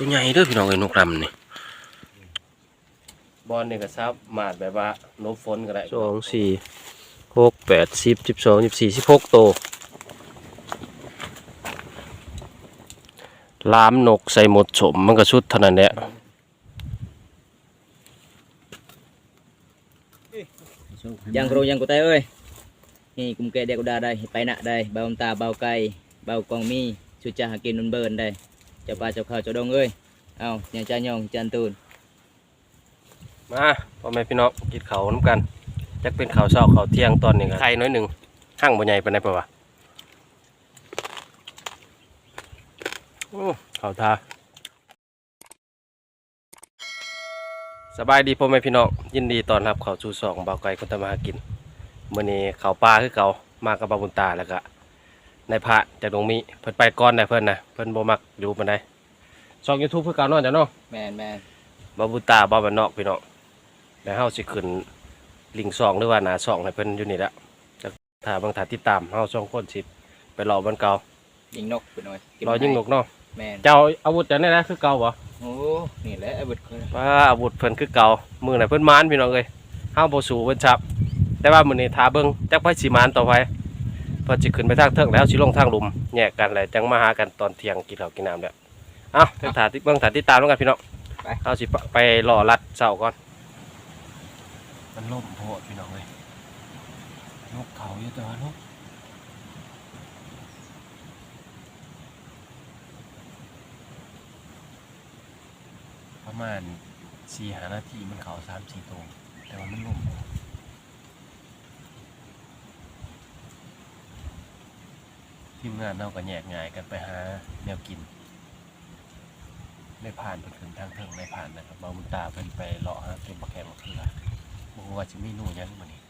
อ้ตัวใหญ่เด้อพี่น้องเอ้ยนกดำนี่บอลนี่ก็ซับมาดแบบว่าลบฝนก็ได้สองสี่หกแปดสิบสิบสองสิบสี่สิบหกตัวล้ามนกใส่หมดสมมันก็สุดเท่านั้นแหละ Yang kro yang kutai ơi. Ni kum ke dia kuda đây, pai nak đây, bau ta bau cay, bau quang mi, chu cha hakin nun bơn đây. Cho ba cho khao cho đông ơi. Ao, nhà cha nhong chan tun. มา จะปาจับเขาโจดองเอ้ยเอาหนึ่งจานยองจันทุนมาพ่อแม่พี่น้องกินข้าน้ำกันจักเป็นข้าวเช้าข้าวเที่ยงตอนนี้ก็ไข่น้อยหนึ่งห้างบ่ใหญ่ปานใดปะวะโอ้ข้าวทาสบายดีพ่อแม่พี่น้องยินดีตอนรับเข้าสู่สองเบาไก่คนทำมาหากินมื้อนี้ข้าวปลาคือเก่ามากับบาบุญตาแล้วก็ นายพระจากดงมีเพิ่นไปก่อนได้เพิ่นนะเพิ่นบ่มักอยู่ปานใดช่อง YouTube คือเก่าเนาะจ้ะเนาะ Men men. บาบุตาบ้าบ้านนอกพี่น้องแล้วเฮาสิขึ้นลิงก์ซองหรือว่าหน้าซองให้เพิ่นอยู่นี่ละจะถ้าบางถ้าติดตามเฮาสองคนสิไปรอบ้านเก่า Ding nok bên ngoài. รอยิงนกเนาะ Men. เจ้าอาวุธจังได๋นะคือก่าบ่ Ô, ni lẽ ai bật khơi. ว่าอาวุธเพิ่นคือเก่ามื้อน่ะเพิ่นมานพี่น้องเอ้ยเฮาบ่สู้เพิ่นชับแต่ว่ามื้อนี้ถ้าเบิ่งจักไผสิมานต่อไป เพิ่นสิขึ้นไปทางเทิงแล้วสิลงทางหลุมแยกกันแล้วจังมาหากันตอนเที่ยงกินข้าวกินน้ำแล้วเอ้าเดี๋ยวถ้าติเบิ่งถ้าติดตามแล้วกันพี่น้องไปเฮาสิไปรอรัดเช้าก่อนมันล่มโพดพี่น้องเอ้ยนกเขาอยู่แต่ว่านกประมาณสี่หานาทีมันเขาสามสี่ตัวแต่ว่ามันล่มโพด ทีมงานเราก็แยกง่ายกันไปหาแนวกินได้ผ่านไปถึงทางเทิงได้ผ่านนะครับเบามุนตาเพิ่นไปเลาะหาเก็บมะแขมมะเขือบอกว่าจะไม่นู่นยังมันนี่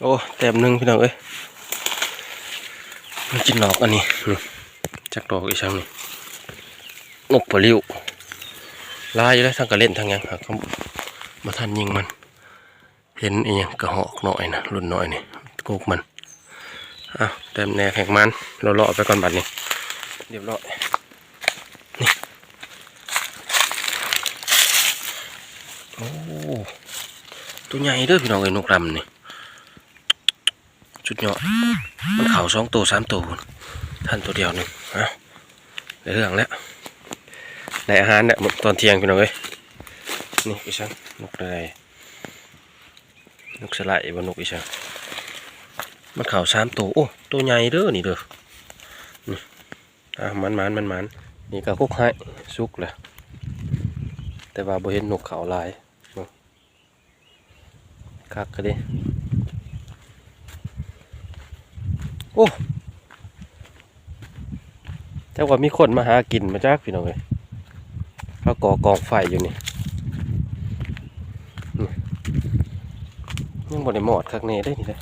โอ้แต้มหนึ่งพี่น้องเอ้ยมันกินดอกอันนี้จักดอกอีกช่างนี่นกปลาลิวลายอยู่แล้วทั้งกระเล่นทั้งยังหากเขามาทันยิงมัน เห็นอีหยังกระหอกหน่อยนะรุ่นหน้อยนี่โกกมัน อะแต้มแหนกแหกมันเราเลาะไปก่อนบัดนี้เรียบร้อยนี่โอ้ตัวใหญ่เด้อพี่น้องเอ้นกดำนี่ชุดยอดมันเข่าสองตัวสามตัวท่านตัวเดียวหนึ่งฮะเรื่องแล้วในอาหารเนี่ยตอนเที่ยงพี่น้องเอ้ยนี่อีช่างนกอะไรนกสไลด์บนนกอีช่าง มันเข่าสามตัว โอ้ ตัวใหญ่เด้อนี่เด้อนี่อะมันมันมันมันนี่ก็คุกให้สุกเลยแต่ว่าบ่เห็นนกเขาหลายคักก็ดิโอ้แต่ว่ามีคนมาหากินมาจากพี่น้องเลยเขาก่อกองไฟอยู่นี่ยังบ่ได้หมอดคักแน่ได้นี่เลย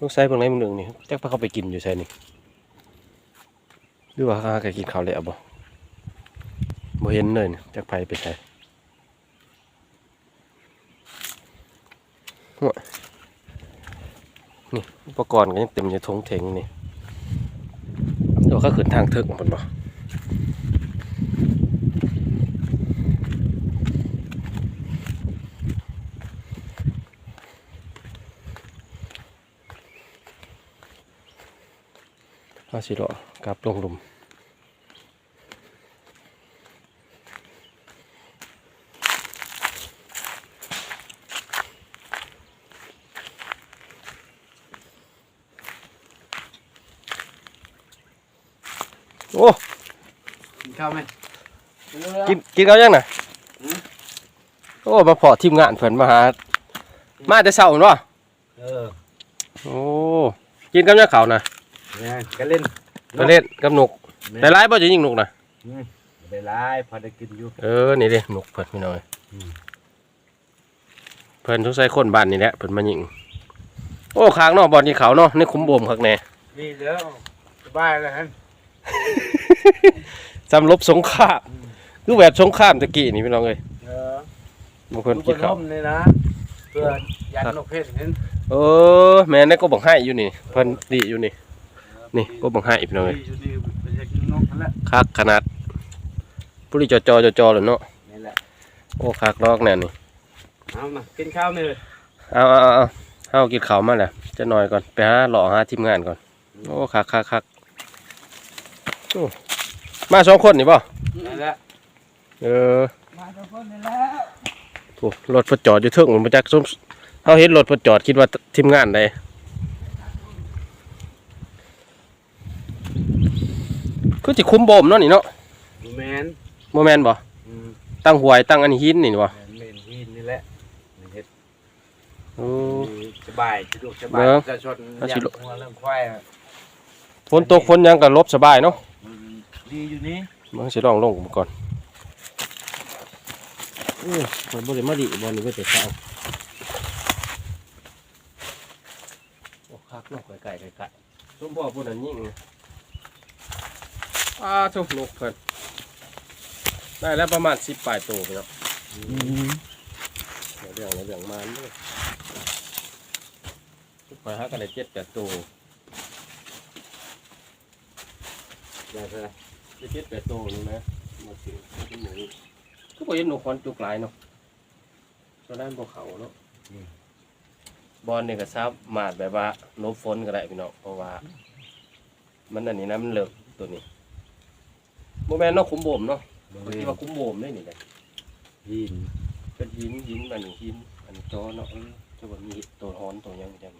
ลูกไส้บางไหนบางหนึ่งนี่จักพาเขาไปกินอยู่ใช่นี่หรือว่าเขาหากันกินข้าวแล้วบ่บ่เห็นเลยนี่จักไปไปใช่หัวนี่อุปกรณ์ก็ยังเต็มอยู่ทงเถงนี่เดี๋ยวก็ขึ้นทางเทิกมันบ่าสิเหรอกลับลงหลุมโอ้ข้าวไหมกินกินเขายังน่ะโอ้มาเพอทีมงานเพิ่นมาหามาแต่เช้าเนาะเออโอ้กินกับยังเขาน่ะเนี่ยก็เล่นไปเล่นกับนก แต่ร้ายบ่จะยิงนกน่ะได้ร้ายพอได้กินอยู่ เออ นี่เด้นกเพิ่นพี่น้อยอืมเพิ่นทุกใส่คนบ้านนี่แหละเพิ่นมายิง โอ้ข้างนอกบ่อนที่เขาเนาะในคุ้มบ่มข้างในนี่เดี๋ยวสบายแล้วฮะสำรบสงครามคือแบบสงครามตะกี้นี่พี่น้องเอ้ยเออบางคนดูกินบข้าวนมเลยนะเพื่อยันนกเพชรเห็นเออแม่นั่นก็บอกให้อยู่นี่เพิ่นดีอยู่นี่ นี่กบบังไห้พี่น้องเอ้ยอยู่นี่เป็นอยากกินนกนั่นแหละคักขนาดปุริจอจอจอจอเลยเนาะนี่แหละโอ้คักลอกแน่นี่เอามากินข้าวนี่เลยเอาเอาเอาเอาเอากินข้าวมาแล้วจะหน่อยก่อนไปหาหล่อหาทีมงานก่อนโอ้คักคักคักโอ้มาสองคนนี่ป่ะนี่แหละเออมาทุกคนนี่แล้วโอ้รถพอจอดอยู่เทิงมันมาจากส้มเขาเห็นรถพอจอดคิดว่าทีมงานใด คือจะคุ้มโบมเนาะนี่เนาะดูแมนโมแมนบ่อืมตั้งหวยตั้งอันหินนี่บ่แมนเมนหินนี่แหละนี่เฮ็ดโอ้สบายสะดวกสบายเบิ่งประชาชนเอาอสิยากลูก หัวเรื่องควายอะฝนตกฝนหยังก็ลบสบายเนาะมันดีอยู่นี่มันสิลองลงมาก่อนเออมันบ่ได้มาดิบ่นี่บ่ได้เช้าโอ้คักเนาะไก่ไก่ไก่สมบ่พุ่นนั้นยิ่ง อ้าทุกนกเพิ่นได้แล้วประมาณ10ปลายตัวไปเนาะเรื่องเรื่องมาเด้อทุกไปหากันได้7 8ตัวได้ใช่ไหมได้7 8ตัวนี่นะมาสิเป็นหมูก็บ่เห็นนกคอนจุกหลายเนาะตอนนั้นบ่เขาเนาะบอลเนี่ยก็ซับมาดแบบว่าลบฝนก็ได้พี่น้องเพราะว่า มันอันนี้นะมันเลิกตัวนี้ โมแมนเนาะคุ้มโบมเนาะบ่บางมีทีว่าคุ้มโบมได้นี่แหละหินเป็นหินหินอันนี้หินอันนี้จอเนาะเออจะว่ามีตัวฮ้อนตัวหยังจัง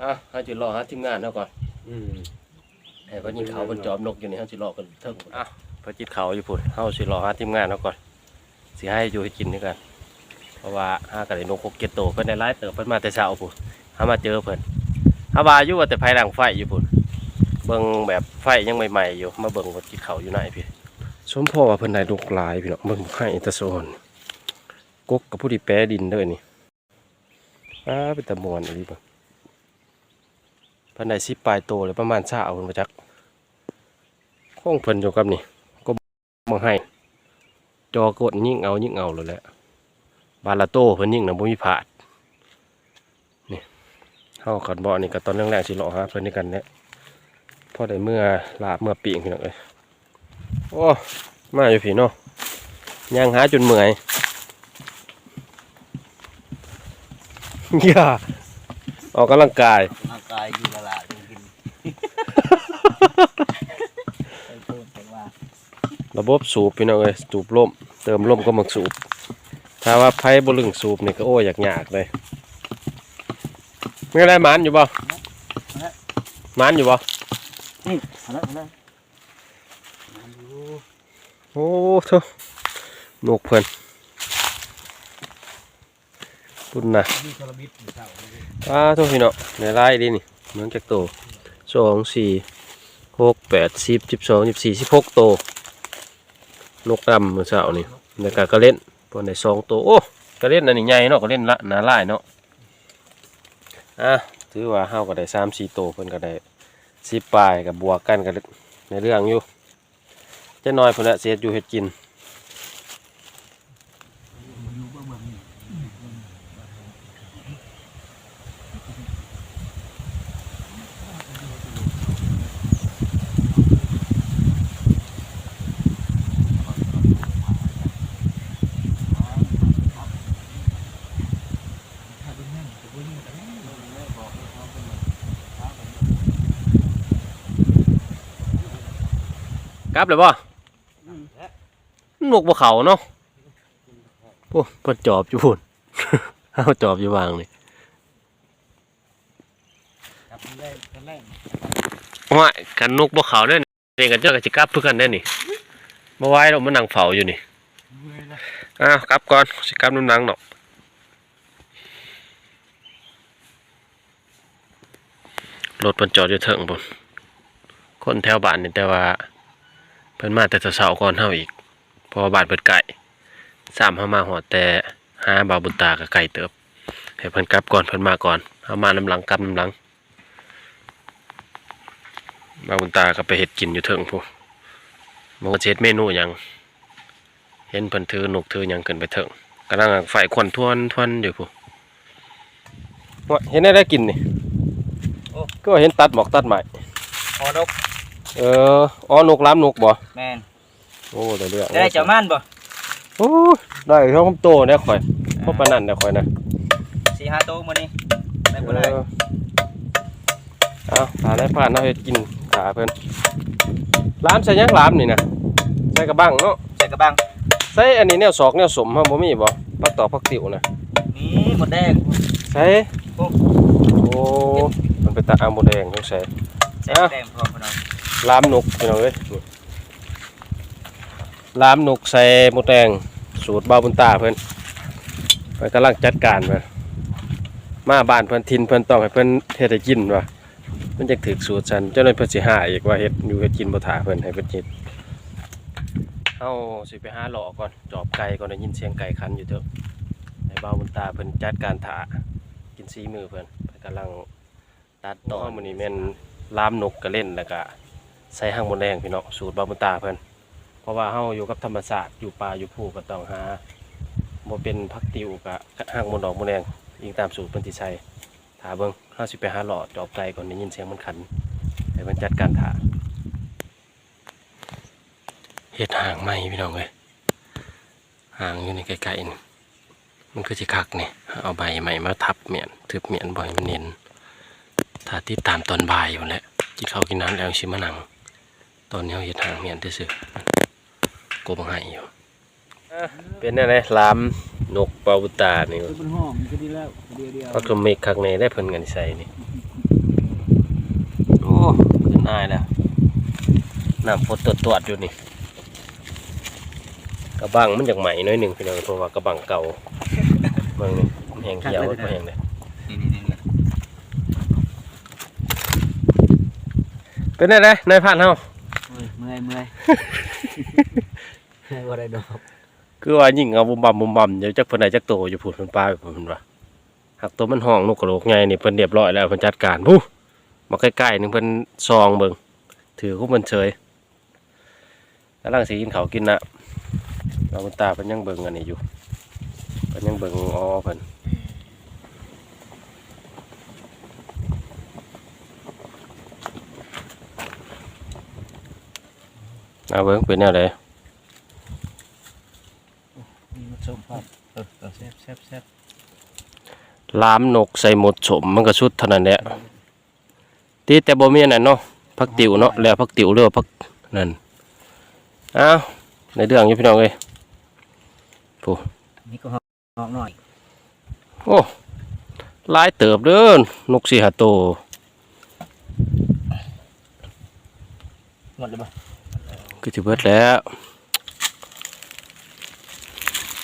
อะให้จุดรอฮะทีมงานเนาะก่อนอืมไอ้พยิงเขาบนจอมนกอยู่นี่เฮาสิรอกันเทิงอะพระจิตเขาอยู่พุ่นเฮาสิรอหาทีมงานเนาะก่อนสิให้อยู่ให้กินด้วยกันเพราะว่าหากันได้นกหกเก็ดโตวเพิ่นได้หลายเติบเพิ่นมาแต่เช้าพุ่นหามาเจอเพิ่นหาว่าอยู่ว่าแต่ภายหลังไฟอยู่พุ่นเบิ่งแบบไฟยังใหม่ๆอยู่ มาเบิ่งว่าจิตเขาอยู่ไหนพี่สมพ่อว่าเพิ่นได้นกหลายพี่เน้องเบิ่งให้ตะโซนกกกับผู้ที่แปรดินเด้อนี่อ้าเป็นตะมวนอีหลีบ่เพิ่นได้10ปลายโตเลยประมาณ20เพิ่นบ่จักคงเพิ่นอยู่กับนี่ ก็บังให้ จอกดยิ่งเอายิ่งเอาเลยแหละบาลาโต้เพิ่นยิ่งนะบ่มีผาดนี่เฮาขันบ่อนี่ก็ตอนแรกๆสิเลาะหาเพิ่นนี่กันแหละ พอได้เมื่อลาบเมื่อปีงพี่น้องเอ้ยโอ้มาอยู่พี่เนาะยังหาจนเมื่อยอย่าออกกำลังกายร่างกายอยู่ละละกินไปพูดแต่ว่าระบบสูบพี่น้องเอ้ยสูบลมเติมลมก็มักสูบ ถ้าว่าไพ่บลึงสูบนี่ก็โอ้ยยากๆเลยมีอะไรหมันอยู่บ่หมันอยู่บ่ โอาละเอาละโอ้เถอะนกเพิ่นปุ่นนะอ้าเลยอ้าเถอะพี่เนาะในไล่ดินี่เหมือนจากโตสองสี่หกแปดสิบสิบสองสิบสี่สิบหกโตนกดำเมื่อเช้านี่ในกากรก็เล่นพอในสองโตโอ้ก็เล่นอันนี้ใหญ่เนาะก็เล่นละหนาลายเนาะอะถือว่าเฮาก็ได้สามสี่โตเพิ่นก็ได้ สิบปลายกับบวกกันกันในเรื่องอยู่จะน้อยเพิ่นละเสียอยู่เห็ดกิน ลับเลยบ่นกบ่เขาเนาะโอ้เพิ่นจอบอยู่พุ่นเอาจอบอยู่วางนี่ครับมันแรกมันแรกว่ากันนกบ่เขาเด้อนี่กันเจ้าก็สิกลับเพื่อกันเด้นี่บ่ไหวดอกมันนั่งเฝ้าอยู่นี่อ้าวกลับก่อนสิกลับน้ำหนังดอกรถเพิ่นจอดอยู่เทิงพุ่นคนแถวบ้านนี่แต่ว่า พิ่นมาแต่เช้าๆก่อนเฮาอีกเพราะว่าบ้านเพิ่นไกลสามเฮามาฮอดแต่หาบ่าวบุญตาก็ไกลเติบให้เพิ่นกลับก่อนเพิ่นมาก่อนเฮามาน้ำหลังกลับน้ำหลังบ่าวบุญตาก็ไปเฮ็ดกินอยู่เทิงพู้นบ่ว่าสิเฮ็ดเมนูหยังเห็นเพิ่นถือนกถือหยังขึ้นไปเทิงกำลังไฟควันทวนทวนอยู่พู้ว่าเห็นได้ได้กินนี่ก็เห็นตัดหมอกตัดใหม่พอนก เอออ๋อนกล้ามนกบ่แม่นโอ้ได้เรื่องได้เจ้าม่านบ่โอ้ได้เท่าคำโตเนี่ยข่อยพวกปานนั่นเนี่ยข่อยนะสี่ห้าโต๊ะมื้อนี้ได้บ่ได้เออเอาหาได้ผ่านเอาเฮ็ดกินขาเพิ่นล้ามใส่หยังล้ามนี่นะใส่กระบังเนาะใส่กระบังใส่อันนี้แนวศอกแนวสมเฮาบ่มีบ่ปักตอกปักติ๋วนะนี่หมดแดงใส่โอ้โอ้มันเป็นตาอาหมดแดงจังใส่ใส่อะแดงพอพี่น้อง ล้ามนกพี่น้องเอ้ยล้ามนกใส่หมดแดงสูตรบาบุญตาเพิ่นเพิ่นกำลังจัดการเพิ่นมาบ้านเพิ่อนทินเพิ่อนต้องให้เพิ่อนเฮ็ดให้กินว่ะมันจะถึกสูตรฉันเจ้าหน้าที่เพิ่นสิหาอีกว่าเฮ็ดอยู่เฮ็ดกินบ่ท่าเพิ่อนให้เพิ่นเฮ็ดเฮาสิไปหาหลอก่อนจอบไก่ก่อนได้ยินเสียงไก่คันอยู่เถอะให้บาบุญตาเพิ่อนจัดการถากินสีมือเพิ่นเพิ่นกำลังตัดต่อมื้อนี้แม่นล้ามนกก็เล่นแล้วก็ ใส่ห้างบนแดงพี่น้องสูตรบาบุตาเพิ่อนเพราะว่าเฮาอยู่กับธรรมศาสตร์อยู่ป่าอยู่ภูก็ต้องหาบ่เป็นพักติวกับห้างบนดอกบนแดงยิงตามสูตรเพิ่นที่ใช้ถาเบิ่งเฮาสิบไปหาหลอดจอบไก่ก่อนได้ยินเสียงมันขันให้เพิ่นจัดการถาเฮ็ดห่างใหมพี่น้องเอ้ยห่างอยู่ในไกลๆนี่มันคือสิคักนี่เอาใบใหม่มาทับเมียนทึบเมียนบ่ให้มันเน้นถ้าติดตามตอนบ่ายอยู่แหละกินข้าวกินน้ำแล้วชิมานัง ตอนนี้เราเห็ดหางเมียนที่สุดกบให้อยู่เป็นอะไรลามนกปลาบุตานี่คือเป็นห้องมันก็ดีแล้วเดียวเดียวพักลมเมฆข้างในได้เพิ่นกันใส่นี่โอ้ขึ้นได้แล้วน้ำฝนตรวจตรวจอยู่นี่กระบังมันจากใหม่น้อยหนึ่งพี่น้องเพราะว่ากระบังเก่าเมืองนี่มันแห้งเขียวมันแห้งเลยนี่นี่นี่เป็นอะไรนายพันเฮา เมื่อยเมื่อยเมื่อยว่าได้ดอกคือว่ายิ่งเอาบุมบัมบุมบัมเดี๋ยวจักเพิ่นได้จักโตอยู่พูดเพิ่นปลาไปพูดเพิ่นว่าหักตัวมันห้องนกกระโหลกใหญ่นี่เพิ่นเรียบร้อยแล้วเพิ่นจัดการผู้มาใกล้ๆนึงเพิ่นซองเบิ่งถือคุมันเฉยกำลังสิกินข้าวกินน่ะเราคุณตาเพิ่นยังเบิ่งอันนี้อยู่เพิ่นยังเบิ่งอ๋อเพิ่น เอาเบิ่งเป็นแนวใดมีมาชมครับเออแซ่บแซ่บแซ่บล้ามนกใส่หมดสมมันก็สุดเท่านั้นแหละตีแต่บ่มีอันนั้นเนาะพักติ๋วเนาะแล้วพักติ๋วเรือว่าพักนั่นอ้าวในเรื่องอยู่พี่น้องเอ้ยนี่ก็ห้องหน่อยโอ้หลายเติบเด้อนกสีหาโตวหมดเลยบ่ ก็จะเบิดแล้ว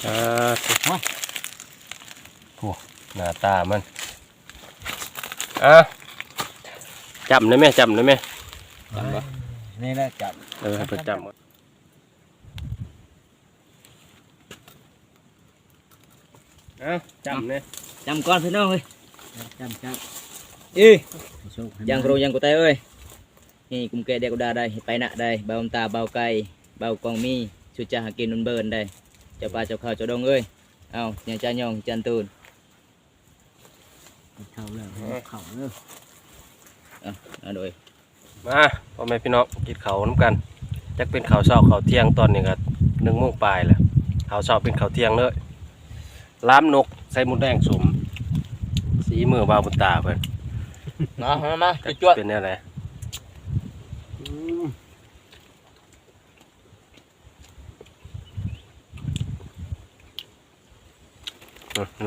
อ่าโอ้หน้าตามันอะจำได้ไหมจำได้ไหมจำบ่นี่แหละจับเออให้เพิ่นจำก่อนเอ้าจำเนี่ยจำก่อนพี่น้องเอ้ยจับจับเอ้ยโชคให้ยังโรยังกูตายเอ้ย นี่กุมแกเด็กกูดาได้ไปนะได้เบาตาเบาไก่เบากองมีชุดจะหากินนุนเบิร์นได้เจ้าปลาเจ้าข้าวเจ้าดงเอ้ยเอาอย่างจานยองจันตูนเข้าแล้วเข้าแล้วเอาโดยมาพ่อแม่พี่น้องกินข้าวน้ำกันจักเป็นข้าวเช้าข้าวเที่ยงตอนนี้ก็หนึ่งโมงปลายแหละข้าวเช้าเป็นข้าวเที่ยงเลยล้ามนกใส่หมุดแดงสมสีมือบาวบุญตาเพิ่นมามามาจวดเป็นแนวไหนเนาะ เน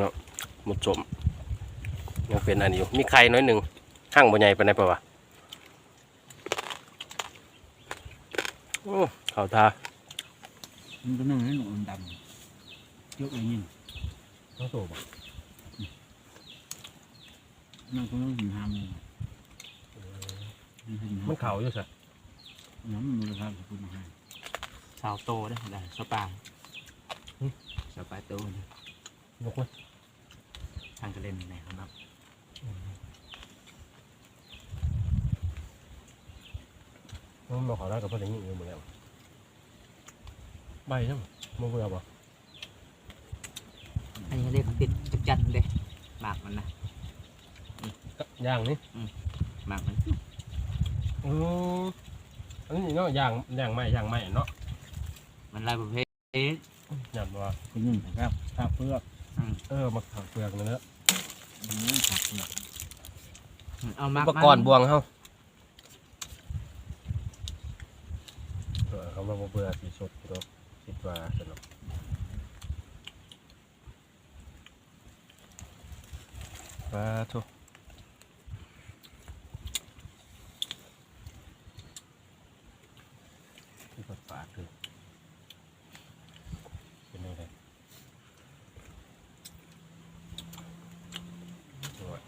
าะหมุดสมยังเป็นอันนี้อยู่ มีไข่น้อยหนึ่งห้างบ่ใหญ่ปานใดปะวะโอ้ข้าวทามันก็นั่งให้หนูดำยกอะไรนี่เขาโตบ่นั่งก็นั่งหินหามเลยมันเข่าอยู่สิ น้ำมันมูลค่าคุณมาให้สาวโตได้ได้สปาสปาโตยกไว้ทางกระเล่นไหนครับมันมาขอได้กับพ่อนอย่างอยู่หมดแล้วใบใช่ไหมมันเบื่อป่ะอันนี้เรียกติดจัดจัดเลยหมากมันนะย่างนี่อืมมากมันอือ อันนี้เนาะย่างย่างไม้ย่างไม้เนาะมันหลายประเภทย่างว่าคนหนึ่งนะครับถ้าเปลือกเออมาถักเปลือกนั่นแหละอืมผักเปลือกเอามากอุปกรณ์บวงเฮาเออเขามาบ่เบื่อสีสดเนาะคิดว่าสนุกปลาทุกที่กดปากคือเป็นยังไงโอ้ย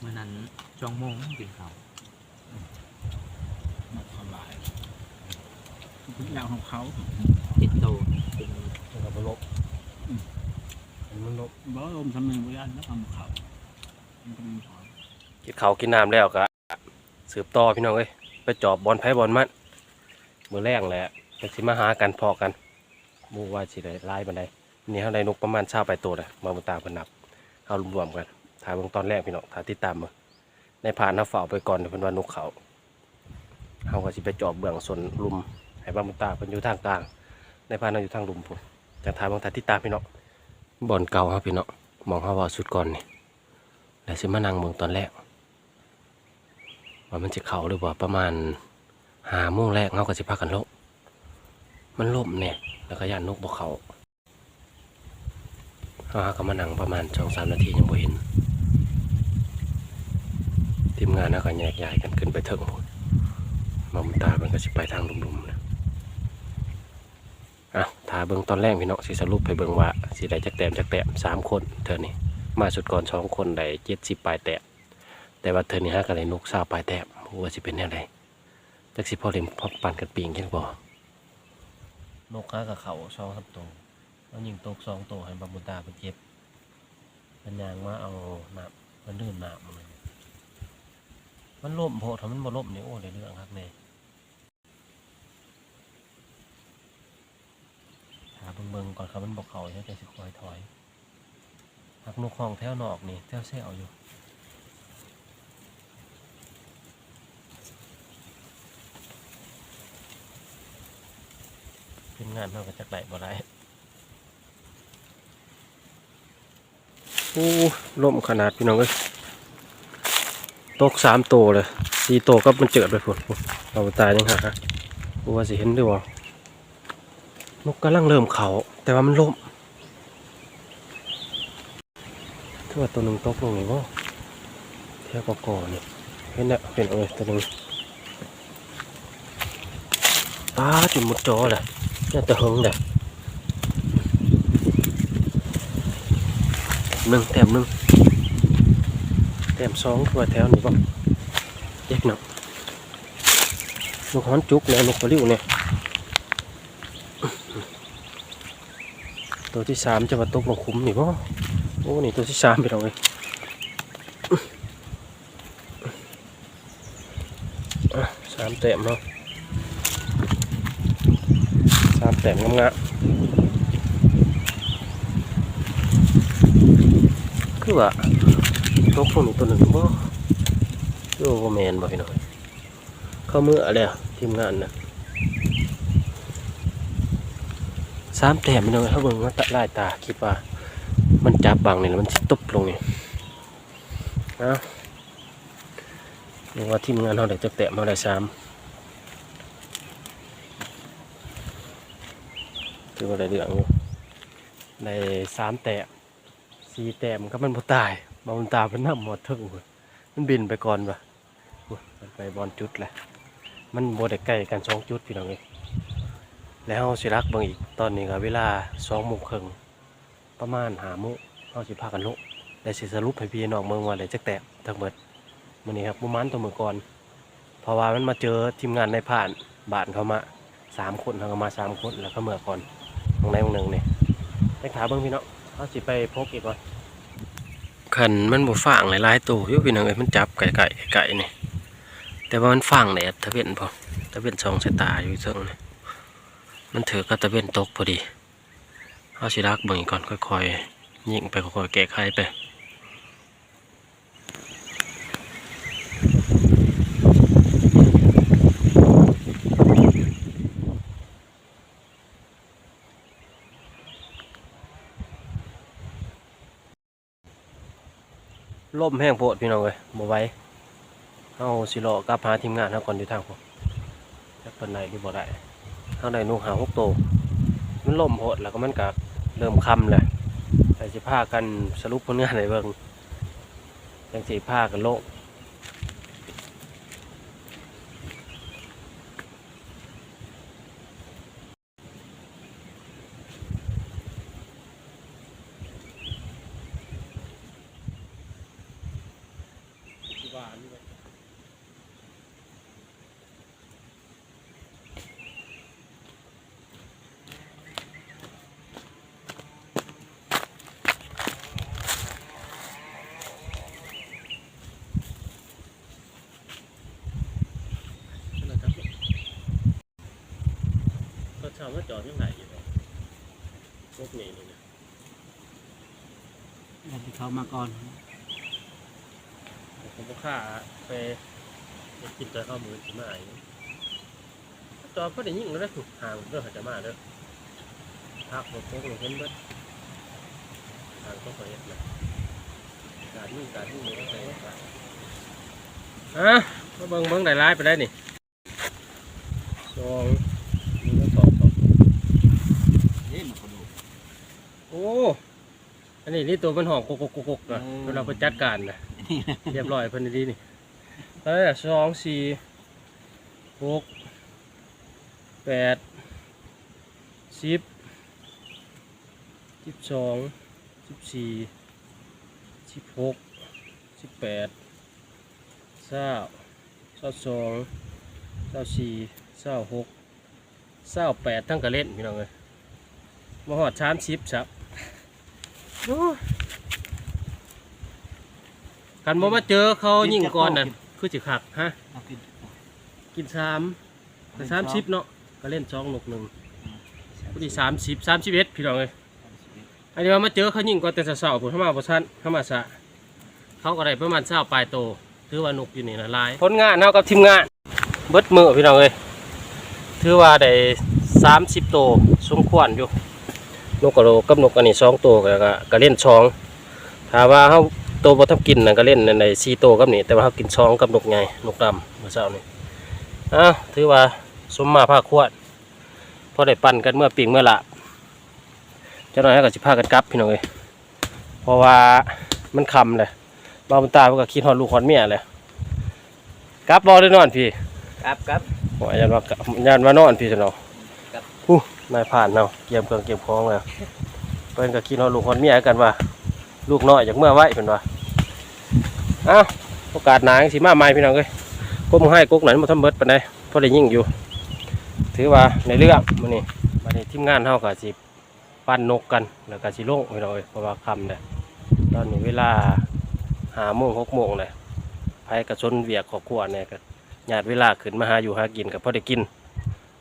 เมื่อ นั้นช่วงโมงกินข้าวหมดทลายทุกอย่างของเขาติดโตเป็นมันก็บ่ลบมันลบบ่ลมทำหนึ่งบ่ยันแล้วทำเขามันก็มีสอนกินข้าวกินน้ำแล้วก็สืบต่อพี่น้องเอ้ยไปจอบบอลไพ่บอลมันมือแรงแหละจะสิมาหากันพอกันหมูว่าสิได้ไล่บันไดนี่เฮาได้นกประมาณชาไปตัวนะมาบุตามกันนับเอารวมๆกันถ่ายเบิ่งตอนแรกพี่น้องถ่ายติดตามมา ในผ่านเฮาเฝ้าไปก่อนเดี๋ยวเพิ่นว่านกเขาเฮาก็สิไปจอบเบื้องส่วนลุมให้บ้างบุตาเพิ่นอยู่ทางกลาง ในผ่านเฮาอยู่ทางลุมพุ่นจังถ่ายเบิ่งถ่ายติตาพี่เน้องบ่อนเก่าครับพี่เน้องมองเฮาว่าสุดก่อนนี่แล้วสิมานั่งเบิ่งตอนแรกว่ามันจะเขาหรือว่าประมาณหาโมงแรกเขาก็จะพากันลบมันล่มเนี่ยแล้วก็ย่านนกบกเขาเขาหาก็มานั่งประมาณสองสามนาทียังบ่เห็น ทีมงานเขาก็แยกย้ายกันขึ้นไปเถิงพุ่นมามุนตามันก็สิไปทางลุมๆนะอะถ้าเบิ่งตอนแรกพี่เนาะสิสรุปไปเบิ่งว่าสิได้จักแต้มจักแต้มสามคนเท่านี้มาสุดก่อนสองคนได้เจ็ดสิบปลายแต้มแต่ว่าเธอนี่ฮะก็เลยนกสาวปลายแต้มว่าสิเป็นแนวใดจักสิพ่อเล่มพอปั่นกันปีงกันบ่นกฮะกับเขาสองสามตัวแล้วยิงตกสองตัวให้บาบุตาเป็นเจ็บมันยางมาเอาหน้ำมันดื่มน้ำมันเลย มันล่มโพถ้ามันบ่ล่มนี่โอ้ได้เรื่องครับเนี่ยหาเบิ่งๆก่อนครับมันบอกเขาใช่แต่สิคอยถอยหักนกห้องแถวนอกนี่แถวเซลอยู่ทีมงานเราก็จะไหลบ่ได้โอ้ลมขนาดพี่น้องเอ้ย ตกสามโตวเลยสี่โตวก็มันเจิดไปพุ่นเราตายยังหากูว่าสิเห็นด้วยวะนกกำลังเริ่มเขาแต่ว่ามันล่มถ้าว่าตัวหนึ่งตกลงนี่ว่าแค่กอกอนี่เห็นเนี่ยเห็นเอ้ยตัวหนึ่งป้าจุดมุดจอเลยน่าจะหึงเลยหนึ่งแต้มหนึ่ง แต้มสองตัวแถวนี้บ่เด็กหนักลูกฮ้อนจุกเนี่ยลูกกระลิ่วเนี่ยตัวที่สามจะมา ตกลงคุ้มนี่บ่โอ้นี่ตัวงามๆคือว่าตกพวกนี้ตัวหนึ่งบ่คือว่าบ่แมนบ่พี่น้องเข้ามืออะไรอะทีมงานนะสามแต้มพี่น้องเขาเบิ่งว่าตะลายตาคิดว่า มันจับบังนี่แล้วมันตบลงนี่นะเรียกว่าทีมงานเขาได้จักแต้มเขาได้สามคือว่าได้เรื่องอยู่ในสามแต้มสี่แต้มก็มันบ่ตาย บอลตาเป็นน้ำหมดทึ่งมันบินไปก่อนปะมันไปบอลจุดแหละ มันโบได้ใกล้กันสองจุดพี่น้องเองแล้วเราสิรักบางอีกตอนนี้ก็เวลาสองโมงครึ่งประมาณหาโมงเราสิพากันลุกแต่สิสรุปให้พี่น้องเมืองว่าได้จักแต้มทั้งหมดมื้อนี้ครับบ่มันตัวเมือก่อนเพราะว่ามันมาเจอทีมงานในผ่านบานเขามาสามคนเขามาสามคนแล้วก็เมื่อก่อนตรงไหนตรงหนึ่งนี่ไปขาเบิ้งพี่เนาะเขาสิไปพกอีกก่อน ขันมันบ่ฟางหลายๆตัวอยู่พี่น้องเอ้ยมันจับไก่ไก่ไก่นี่แต่ว่ามันฟางแดดถ้าเบียนพอแต่ะเวนสองสายตาอยู่เชิงนี่มันถือก็ตะเวนตกพอดีเอาสิรักเบิ่งก่อนค่อยๆยิงไปค่อยๆแก้ไขไป ล่มแห้งโพดพี่น้องเลยบ่ไว้เอาสิโลกับพาทีมงานเฮาก่อนอยู่ทางผมจักเป็นได้หรือบ่ได้เฮาได้นูหาหกโต มันล่มโพดแล้วก็มันก็เริ่มค่ำเลยแต่สิพากันสรุปผลงานให้เบิ่งจังสิพากันโลก ก็ชาวว่าจอดยังไงอยู่พวกนี้นี่นะแล้วที่เขามาก่อน ผมบ่ค่าไปไปกินตัวข้าวมือสิมาอีกจอดก็ได้ยิ่งแล้วนะถูกห่างเรื่องหาจะมาเด้อพักรถโค้งลงเห็นเบิดทางก็ไปเฮ็ดนะการนี่การนี่ไม่ได้ไปอะมาเบิ่งเบิ่งได้ร้ายไปได้นี่สองนี่ก็สองสอง เล่นกระดูก โอ้ อั นนี้นี่ตัวมันหอมกกกกกนะเออเวลาไปจัดการนะเรียบร้อยเพิ่นดีนี่แล้วเนี่ยสองสี่หกแปดสิบสิบสองสิบสี่สิบหกสิบแปดเศร้าเศร้าสองเศร้าสี่เศร้าหกเศร้าแปดทั้งกระเล่นพี่น้องเลยมาหอดชามชิปครับโอ้ย กันบ่มาเจอเขายิงก่อนนั่นคือจิคักฮะ เอากินกินสามแต่สามชิปเนาะก็เล่นสองนกหนึ่งพอดีสามสิบสามสิบเอ็ดพี่น้องเลยอันนี้ว่ามาเจอเขายิงก่อนแต่เสาๆผมเข้ามาประชันเข้ามาสะเขาก็ได้ประมาณเศร้าปลายโตถือว่านกอยู่นี่นะลายผลงานเท่ากับทีมงานเบิดมือพี่น้องเลยถือว่าได้สามสิบโตสมควรอยู่ นกกระโดกับนกอันนี้สองตัวก็ก็ก็เล่นช่องถ้าว่าเขาโตวบ่ทับกินน่ะก็เล่นในสี่ตัวกับนี่แต่ว่าเขากินช่องกับนกใหญ่นกดำเมื่อเช้านี่อ้าวถือว่าสมมาภาคควรพอได้ปั่นกันเมื่อปิงเมื่อละเจ้าหน่อยให้กับสิพากันกลับพี่น้องเอ้ยเพราะว่ามันคำเลยบาวบนตาเพิ่นก็คิดฮอดลูกฮอดเมียเลยกลับบ่ได้นอนพี่ครับครับว่ายันว่ากลับยันว่านอนพี่ซะเนาะครับอู้ นายผ่านเนาะเกี่ยมเครื่องเก็บของแล้วเพิ่นก็คิดฮอดลูกฮอดเมียกันว่า ลูกน้อยอยากเมื่อไว้เพิ่นว่าอ้าโอกาสหนาจังสิมาใหม่พี่น้องเอ้ยกบให้กกไหนบ่ทำเบิดปานใดพอได้ยิ่งอยู่ ถือว่าในเรื่องมื้อนี้บัดนี้ทีมงานเฮาก็สิปั้นนกกันแล้วก็สิลงพี่น้องเอ้ยเพราะว่าค่ำแล้วตอนนี้เวลา5โมง6โมงแล้วไผก็สนเวียกครอบครัวเนี่ยก็ญาติเวลาขึ้นมาหาอยู่หากินก็พอได้กิน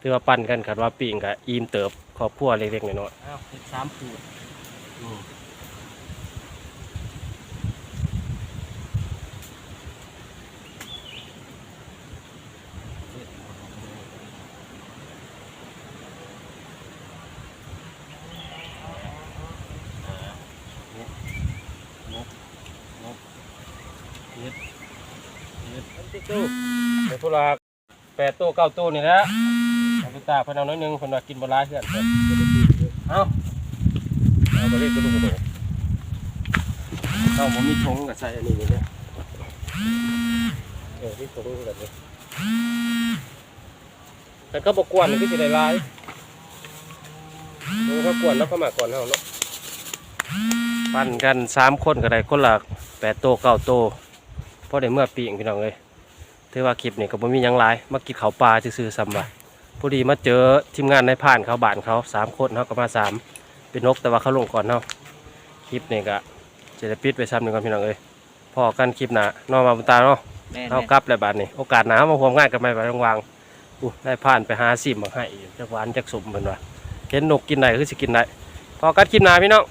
ถือว่าปั้นกันคันว่าปิ้งก็อิ่มเติบครอบครัวเล็กๆน้อยๆอ้าวเฮ็ดสามปูอืมตู้เดี๋ยวพวกเราแปดตู้เก้าตู้นี่แหละเอาไป ตาเพิ่นเอาน้อยนึงเพิ่นว่ากินบหลายเพื่อนเพิ่นเอาเอาไปเล่นกระดูกกระดูกเอาผมมีทงกับใส่อันนี้นี่เนี่ยเออมีทงแบบนี้แต่ก็บอกวนมันก็จะได้หลายโอ้เขากวนแล้วเขามาก่อนเฮาเนาะปั่นกันสามคนก็ได้คนละแปดโตเก้าโตเพอได้เมื่อปีงพี่น้องเลยถือว่าคลิปนี่ก็บ่มีหยังหลายมากินข้าวปลาซื่อๆซ้ำว่า พอดีมาเจอทีมงานในผ่านเขาบ้านเขาสามคนเขาก็มาสามเป็นนกแต่ว่าเขาลงก่อนเนาะคลิปนี่ก็จะได้ปิดไปซ้ำหนึ่งก่อนพี่น้องเอ้ยพอกันคลิปหน้านอนมาบนตาเนาะแม่นเอากลับแล้วบาดนี้โอกาสหน้ามาพร้อมงานกันใหม่ไปวางๆอู้ได้ผ่านไปหาซิมมาให้จักหวานจักสมเพิ่นว่าเห็นนกกินได้คือสิกินได้พอกัดคลิปหน้าพี่น้อง